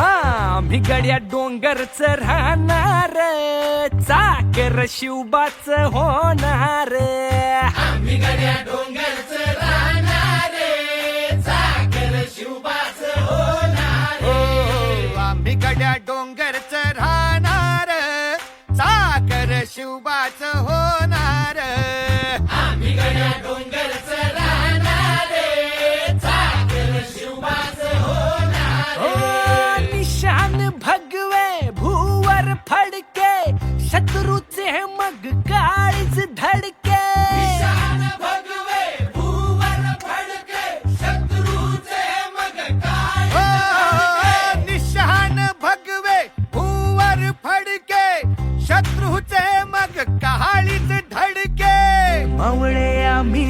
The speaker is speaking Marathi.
आम्ही गड्या डोंगरच राहणार चाकर शिवबाच होणार शिवबाच होणार. आम्ही गड्या डोंगर